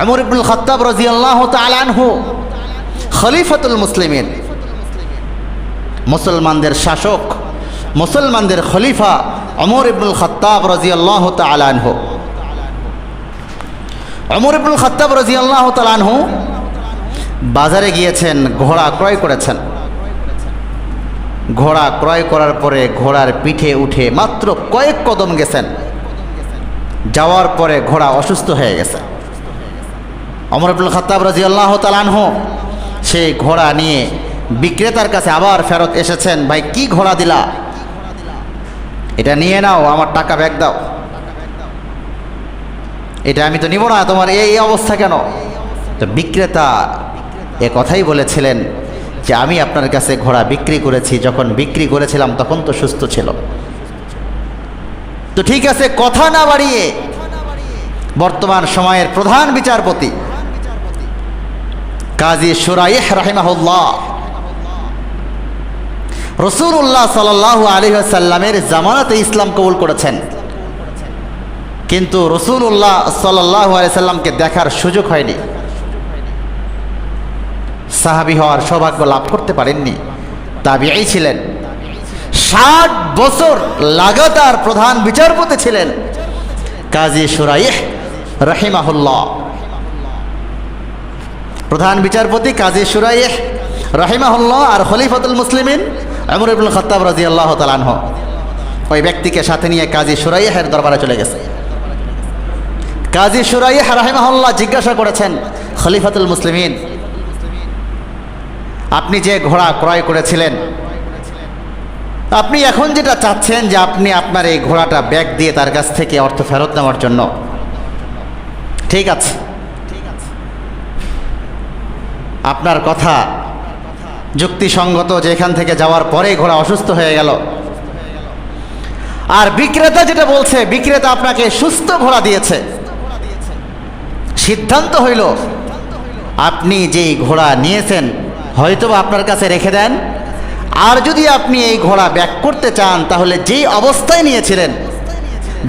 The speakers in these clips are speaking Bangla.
আমর ইবনুল খত্তাব রাজিয়াল্লাহু তাআলা আনহু, খলিফাতুল মুসলিমিন, মুসলমানদের শাসক, মুসলমানদের খলিফা অমর ইবনুল খত্তাব রাজিয়াল্লাহ তালানহু অমর ইবনুল খত্তাব রাজিয়াল্লাহ তালানহু বাজারে গিয়েছেন, ঘোড়া ক্রয় করেছেন। ঘোড়া ক্রয় করার পরে ঘোড়ার পিঠে উঠে মাত্র কয়েক কদম গেছেন। যাওয়ার পরে ঘোড়া অসুস্থ হয়ে গেছে। অমর আব্দুল খত্তাব রাজি আল্লাহ তালানহ সেই ঘোড়া নিয়ে বিক্রেতার কাছে আবার ফেরত এসেছেন। ভাই, কি ঘোড়া দিলা? এটা নিয়ে নাও, আমার টাকা ব্যাগ দাও। এটা আমি তো নিব না, তোমার এই অবস্থা কেন? তো বিক্রেতা এ কথাই বলেছিলেন যে, আমি আপনার কাছে ঘোড়া বিক্রি করেছি, যখন বিক্রি করেছিলাম তখন তো সুস্থ ছিল। তো ঠিক আছে, কথা না বাড়িয়ে বর্তমান সময়ের প্রধান বিচারপতি কাজী সুরাইহ রাহিমাহুল্লাহ। রসুল্লাহ সাল্লাহ আলী সাল্লামের জামানাতে ইসলাম কবুল করেছেন। কিন্তু রসুল্লাহ সাল্লাহ আলি সাল্লামকে দেখার সুযোগ হয়নি। সাহাবি হওয়ার সৌভাগ্য লাভ করতে পারেননি। তাবিআই ছিলেন। ষাট বছর লাগাতার প্রধান বিচারপতি ছিলেন কাজী সুরাইহ রহিমাহুল্লাহ। প্রধান বিচারপতি কাজী সুরাইহ রহিমাহুল্লাহ আর খলিফাতুল মুসলিমিন আমর ইবুল খত্তাব রাজি আল্লাহ তালানহ ওই ব্যক্তিকে সাথে নিয়ে কাজী সুরাইহের দরবারে চলে গেছে। কাজী সুরাইহ রাহিমাহুল্লাহ জিজ্ঞাসা করেছেন, খলিফাতুল মুসলিমিন, আপনি যে ঘোড়া ক্রয় করেছিলেন, আপনি এখন যেটা চাচ্ছেন যে আপনি আপনার এই ঘোড়াটা ব্যাগ দিয়ে তার কাছ থেকে অর্থ ফেরত নেওয়ার জন্য। ঠিক আছে। আপনার কথা যুক্তিসঙ্গত যে এখান থেকে যাওয়ার পরে ঘোড়া অসুস্থ হয়ে গেল। আর বিক্রেতা যেটা বলছে, বিক্রেতা আপনাকে সুস্থ ঘোড়া দিয়েছে। সিদ্ধান্ত হইল, আপনি যেই ঘোড়া নিয়েছেন হয়তো আপনার কাছে রেখে দেন। আর যদি আপনি এই ঘোড়া ব্যাক করতে চান, তাহলে যেই অবস্থায় নিয়েছিলেন,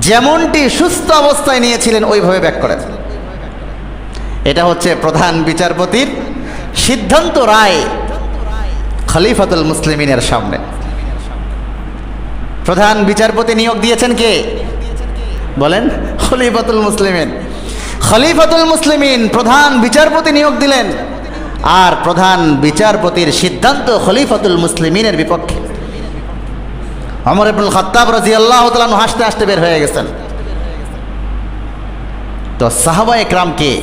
যেমনটি সুস্থ অবস্থায় নিয়েছিলেন, ওইভাবে ব্যাক করেন। এটা হচ্ছে প্রধান বিচারপতির সিদ্ধান্ত রায় খলিফাতুল মুসলিমিনের সামনে। প্রধান বিচারপতি নিয়োগ দিয়েছেন কে? বলেন, খলিফাতুল মুসলিমিন। খলিফাতুল মুসলিমিন প্রধান বিচারপতি নিয়োগ দিলেন আর প্রধান বিচারপতির সিদ্ধান্ত খলিফাতুল মুসলিমিনের বিপক্ষে। অমর ইবুল খত্তাব রাজি আল্লাহ হাসতে হাসতে বের হয়ে গেছেন। তো সাহাবা একরামকে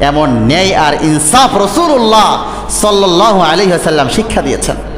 এমন ন্যায় আর ইনসাফ রসুল্লাহ সাল্লাহ আলী সাল্লাম শিক্ষা দিয়েছেন।